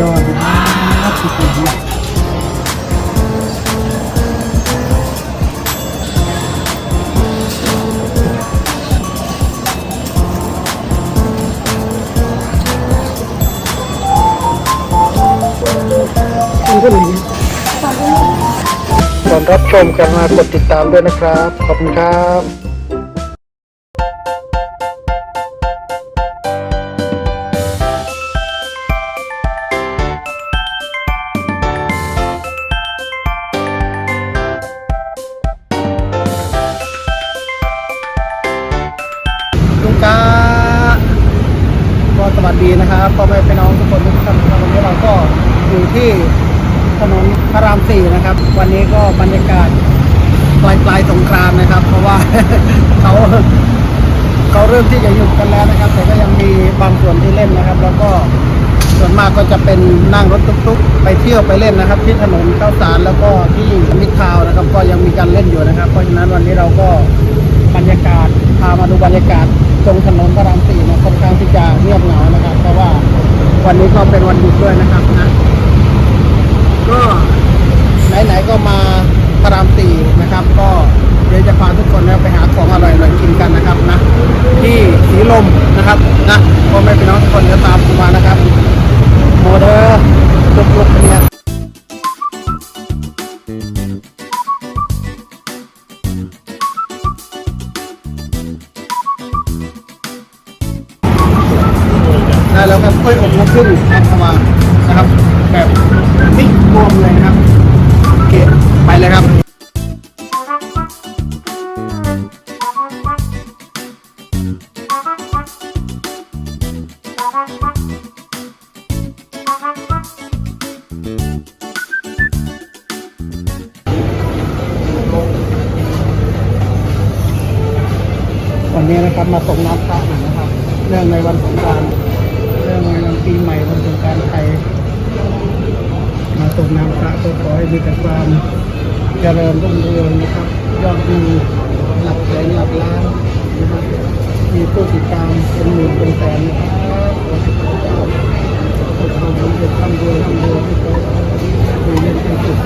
ยอดนะครับสุดยอดขอบคุณก่อนรับชมกันมากดติดตามด้วยนะครับ ขอบคุณครับ ที่ถนนพระรามสี่นะครับ วันนี้ก็บรรยากาศปลายปลายสงกรานนะครับ เพราะว่าเขาเขาเริ่มที่จะหยุดกันแล้วนะครับ แต่ก็ยังมีบางส่วนที่เล่นนะครับ แล้วก็ส่วนมากก็จะเป็นนั่งรถตุ๊กๆ ไปเที่ยวไปเล่นนะครับ ที่ถนนข้าวสารแล้วก็ที่มิตรทาวน์นะครับ ก็ยังมีการเล่นอยู่นะครับ เพราะฉะนั้นวันนี้เราก็บรรยากาศพามาดูบรรยากาศตรงถนนพระรามสี่นะค่อนข้างที่จะเงียบเหงานะครับ เพราะว่าวันนี้ก็เป็นวันหยุดด้วยนะครับนะ ก็ไหนๆก็มาพระรามสี่นะครับ ก็เดี๋ยวจะพาทุกคนนะไปหาของอร่อยๆกินกันนะครับนะ ที่สีลมนะครับนะพ่อแม่พี่น้องทุกคนจะตามผมมานะครับโมเดอร์ นนี้นะครับมาส่งน้ำพระหน่อยนะครับเนื่องในวันสงกรานต์เนื่องในวันปีใหม่วันสงกรานต์ไทย มาส่งน้ำพระก็ขอให้มีแต่ความเจริญรุ่งเรืองนะครับ ยอดวิวหลักแสนหลักล้านนะครับมีผู้ติดตามเป็นหมื่นเป็นแสนนะครับขอให้พระเจ้าขอความสำเร็จร่ำรวยร่ำรวยให้เขาดูเล่นเป็นสุข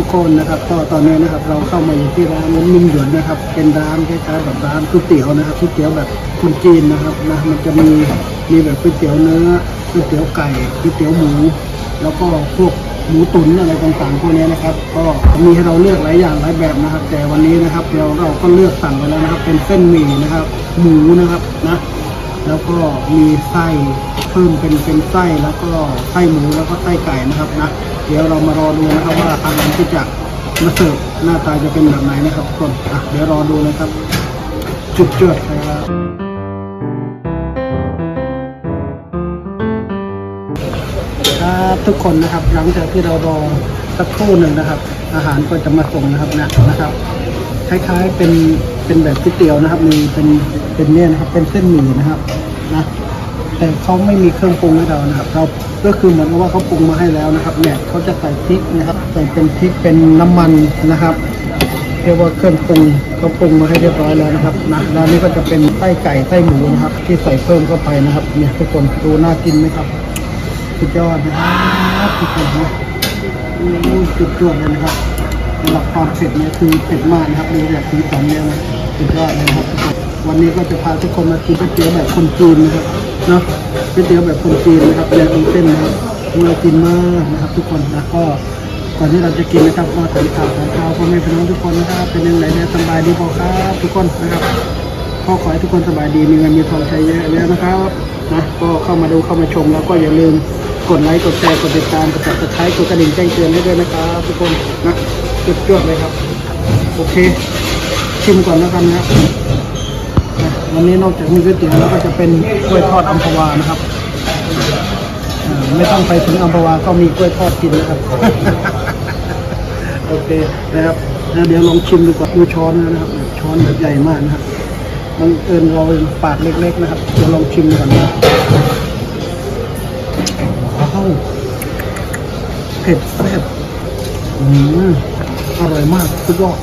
ทุกคนนะครับก็ตอนนี้นะครับเราเข้ามาอยู่ที่ร้านนิ่มหยวนนะครับ เป็นร้านคล้ายๆแบบร้านก๋วยเตี๋ยวนะครับก๋วยเตี๋ยวแบบคนจีนนะครับนะมันจะมีมีแบบก๋วยเตี๋ยวเนื้อก๋วยเตี๋ยวไก่ก๋วยเตี๋ยวหมู แล้วก็พวกหมูตุ๋นอะไรต่างๆพวกนี้นะครับ ก็มีให้เราเลือกหลายอย่างหลายแบบนะครับ แต่วันนี้นะครับเราเราก็เลือกสั่งไปแล้วนะครับ เป็นเส้นหมี่นะครับ หมูนะครับนะแล้วก็มีไส้เพิ่มเป็นเป็นไส้แล้วก็ไส้หมูแล้วก็ไส้ไก่นะครับนะ เดี๋ยวเรามารอดูนะครับว่าอาหารที่จะมาเสิร์ฟหน้าตาจะเป็นแบบไหนนะครับทุกคนอะเดี๋ยวรอดูนะครับ จุดเจือดครับครับทุกคนนะครับหลังจากที่เรารอสักครู่หนึ่งนะครับ อาหารก็จะมาส่งนะครับนะนะครับคล้ายๆเป็นเป็นแบบก๋วยเตี๋ยวนะครับ มีเป็นเป็นเนี่ยนะครับเป็นเส้นหมี่นะครับนะ แต่เขาไม่มีเครื่องปรุงให้เรานะครับเราก็คือเหมือนกับว่าเขาปรุงมาให้แล้วนะครับเนี่ยเขาจะใส่พริกนะครับใส่เป็นพริกเป็นน้ำมันนะครับเรียกว่าเครื่องปรุงเขาปรุงมาให้เรียบร้อยแล้วนะครับนะแล้วนี่ก็จะเป็นไส้ไก่ไส้หมูนะครับ ที่ใส่เพิ่มเข้าไปนะครับ เนี่ยทุกคนดูน่ากินไหมครับสุดยอดนะครับทุกคนนะจุดจวดเลยนะครับสำหรับความเผ็ดเนี่ยคือเผ็ดมากนะครับดูแบบสีสันเนี่ยนะสุดยอดเลยครับทุกคนวันนี้ก็จะพาทุกคนมากินก๋วยเตี๋ยวแบบคนจีนนะครับ เนาะก๋วยเตี๋ยวแบบคนจีนนะครับเรียงเป็นเส้นนะครับน่ากินมากนะครับทุกคนนะก็ก่อนที่เราจะกินนะครับก็ถามข่าวถามข่าวพ่อแม่พี่น้องทุกคนนะครับเป็นยังไงเนี่ยสบายดีเปล่าครับทุกคนนะครับก็ขอให้ทุกคนสบายดีมีเงินมีทองใช้เยอะแล้วนะครับนะก็เข้ามาดูเข้ามาชมแล้วก็อย่าลืมกดไลค์กดแชร์กดติดตามกด subscribe กดกระดิ่งแจ้งเตือนให้ด้วยนะครับทุกคนนะจุดจวดเลยครับ โอเค ชิมก่อนแล้วกันนะครับนะ วันนี้นอกจากมีก๋วยเตี๋ยวแล้วก็จะเป็นกล้วยทอดอัมพวานะครับไม่ต้องไปถึงอัมพวาก็มีกล้วยทอดกินนะครับ โอเคนะครับเดี๋ยวลองชิมดูก่อนดูช้อนนะครับ ช้อนแบบใหญ่มากนะครับบังเอิญเราปากเล็กๆนะครับเดี๋ยวลองชิมก่อนนะว้าวเผ็ดแซ่บอืมอร่อยมากสุดยอด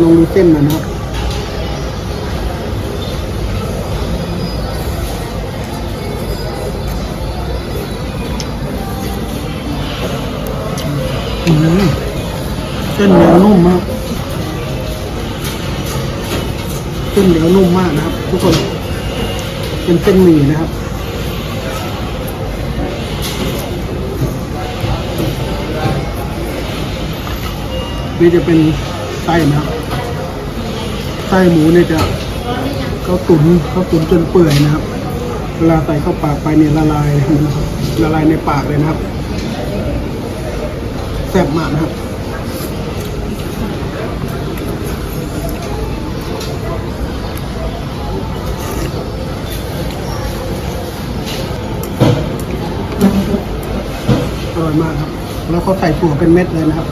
ลองดูเส้นมันนะครับ เส้นเหนียวนุ่มมากเส้นเหนียวนุ่มมากนะครับ ทุกคน เป็นเส้นหมี่นะครับนี่จะเป็นไส้นะครับไส้หมูเนี่ยจะเขาตุ๋นเขาตุ๋นจนเปื่อยนะครับ เวลาใส่เข้าปากไปเนี่ยละลายละลายในปากเลยนะครับ ซ่บมากนะครับอร่อยมากครับ แล้วเขาใส่ถั่วเป็นเม็ดเลยนะครับ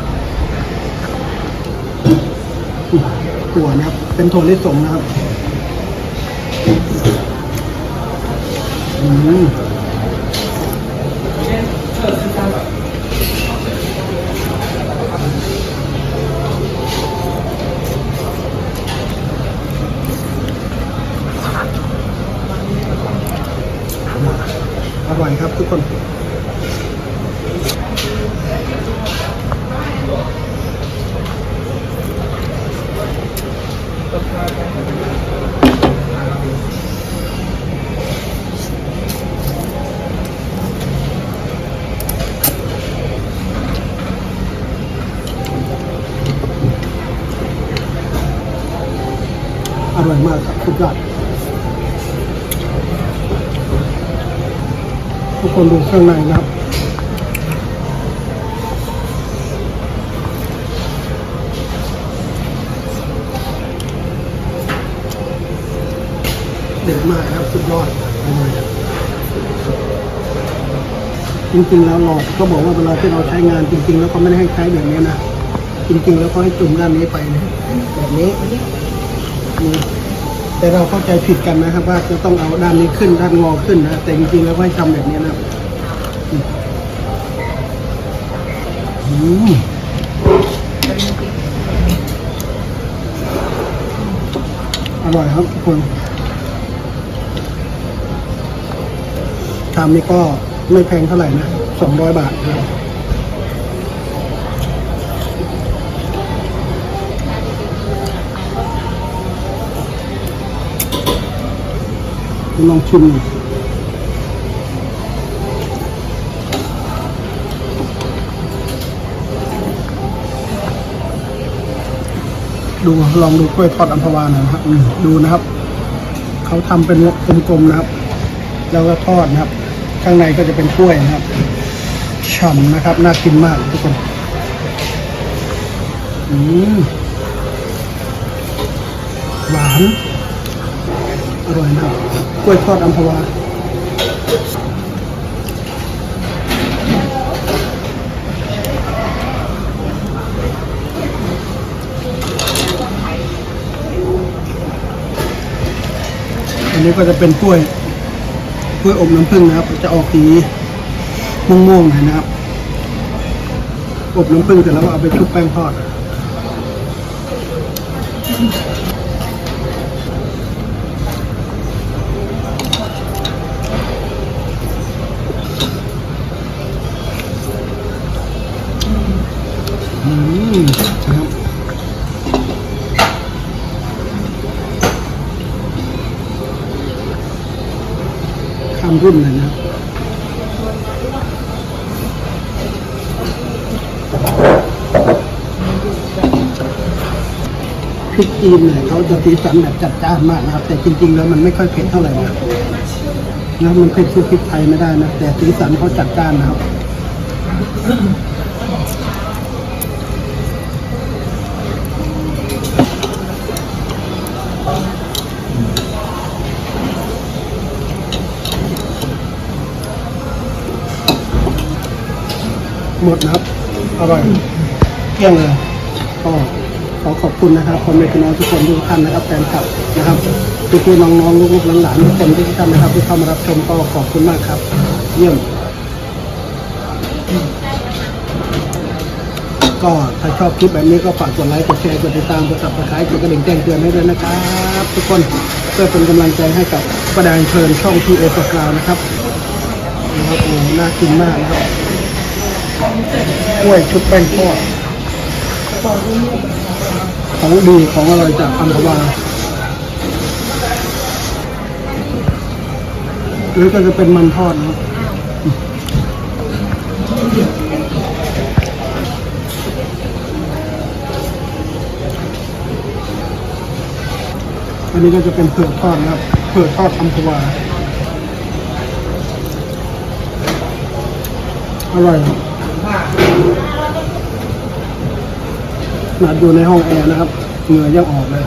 ถั่วนะครับ เป็นถั่วลิสงนะครับ อืมอร่อยครับทุกคน อร่อยมากครับสุดยอดทุกคนดูข้างในนะครับ เด็ดมากครับสุดยอดอร่อยจริงๆแล้วหลอดก็บอกว่าเวลาที่เราใช้งานจริง ๆ แล้วเขาไม่ได้ให้ใช้แบบนี้นะจริง ๆ แล้วเขาให้จุ่มด้านนี้ไปนะแบบนี้แต่เราเข้าใจผิดกันนะครับ ว่าจะต้องเอาด้านนี้ขึ้นด้านงอขึ้นนะแต่จริงๆแล้วให้ทำแบบนี้นะอืมอร่อยครับทุกคน ชามนี้ก็ไม่แพงเท่าไหร่นะสองร้อยบาทนะลองชิมดูลองดูกล้วยทอดอัมพวาหน่อยนะครับดูนะครับ เขาทำเป็นกลมๆนะครับ แล้วก็ทอดนะครับ ข้างในก็จะเป็นกล้วยนะครับฉ่ำนะครับ น่ากินมากทุกคน อืมหวาน อร่อยนะครับ กล้วยทอดอัมพวาอันนี้ก็จะเป็นกล้วย ล้วยอบน้ำผึ้งนะครับ จะออกสีม่วงๆหน่อยนะครับ อบน้ำผึ้งเสร็จแล้วก็เอาไปชุบแป้งทอด หุ้นเลยนะพริกจีนเนี่ยเขาจะตีสันแบบจัดจ้านมากนะครับ แต่จริง ๆ แล้วมันไม่ค่อยเผ็ดเท่าไหร่นะนะมันเผ็ดสู้พริกไทยไม่ได้นะแต่สีสันเขาจัดจ้านนะครับ หมดนะครับ อร่อยเกลี้ยงเลยก็ขอขอบคุณนะครับคนเมกน้องทุกคนทุกท่านนะครับแฟนคลับนะครับพี่ๆน้องๆลูกๆหลานๆทุกคนทุกท่านนะครับที่เข้ามารับชมก็ขอบคุณมากครับ เยี่ยม ก็ถ้าชอบคลิปแบบนี้ก็ฝากกดไลค์กดแชร์กดติดตามกด subscribe กดกระดิ่งแจ้งเตือนให้ด้วยนะครับทุกคนเพื่อเป็นกำลังใจให้กับประดานเชิญช่องทีเอสกราวนะครับนะครับโอ้น่ากินมากนะครับ กล้วยชุบแป้งทอดของดีของอร่อยจากอัมพวาหรือก็จะเป็นมันทอดนะครับอันนี้ก็จะเป็นเผือกทอดนะครับ เผือกทอดอัมพวาอร่อยครับ ขนาดอยู่ในห้องแอร์นะครับเหงื่อยังออกเลย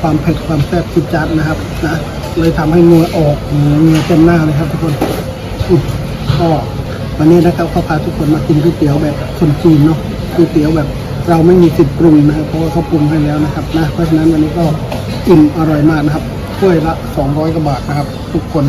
ความเผ็ดความแซ่บจิดจัดนะครับนะเลยทำให้เหงื่อออกเหงื่อเต็มหน้าเลยครับทุกคนก็วันนี้นะครับเขาพาทุกคนมากินก๋วยเตี๋ยวแบบคนจีนเนาะก๋วยเตี๋ยวแบบเราไม่มีสิทธิ์ปรุงนะครับเพราะว่าเขาปรุงให้แล้วนะครับนะเพราะฉะนั้นวันนี้ก็อิ่มอร่อยมากนะครับถ้วยละ 200กว่าบาทนะครับ ทุกคน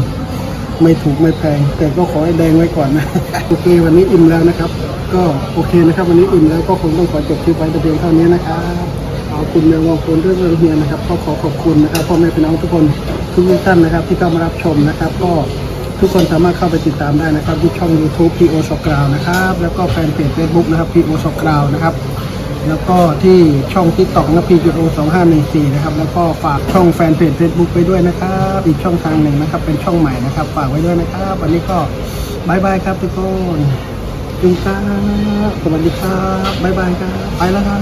ไม่ถูกไม่แพง แต่ก็ขอให้แดงไว้ก่อนนะโอเควันนี้อิ่มแล้วนะครับ ก็โอเคนะครับ วันนี้อิ่มแล้วก็คงต้องขอจบคลิปไว้แต่เพียงเท่านี้นะครับขอบคุณเมืองวงคุณเรื่องเรื่องเฮียนะครับก็ขอขอบคุณนะครับพ่อแม่พี่น้องทุกคนทุกท่านนะครับ ที่เข้ามารับชมนะครับ ก็ทุกคนสามารถเข้าไปติดตามได้นะครับที่ช่อง YouTube PO สกราวนะครับแล้วก็แฟนเพจ Facebook นะครับ PO สกราวนะครับแล้วก็ที่ช่องทิกตอกนะพีจุดโอสองห้าหนึ่งสี่นะครับแล้วก็ฝากช่องแฟนเพจ Facebook ไปด้วยนะครับอีกช่องทางหนึ่งนะครับเป็นช่องใหม่นะครับ ฝากไว้ด้วยนะครับ วันนี้ก็บายบายครับทุกคน จุงตาสวัสดีครับบายบายครับไปแล้วครับ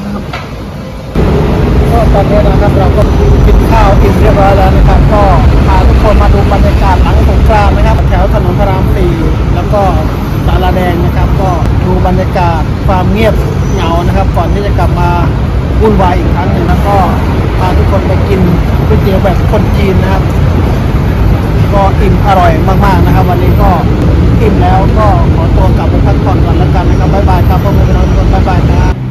ก็ตอนนี้นะครับเราก็กินข้าวกินเรียบร้อยแล้วนะครับก็พาทุกคนมาดูบรรยากาศหลังสงกรานต์นะครับแถวถนนพระรามสี่แล้วก็สาราแดงนะครับก็ดูบรรยากาศความเงียบเหงานะครับ ก่อนที่จะกลับมาวุ่นวายอีกครั้งหนึ่งแล้วก็พาทุกคนไปกินก๋วยเตี๋ยวแบบคนจีนนะครับ ก็อิ่มอร่อยมากๆนะครับ วันนี้ก็ คลิปแล้วก็ขอตัวกลับไปพักผ่อนก่อนแล้วกันนะครับบ๊ายบายครับพวกเราพี่น้องทุกคนบ๊ายบายนะ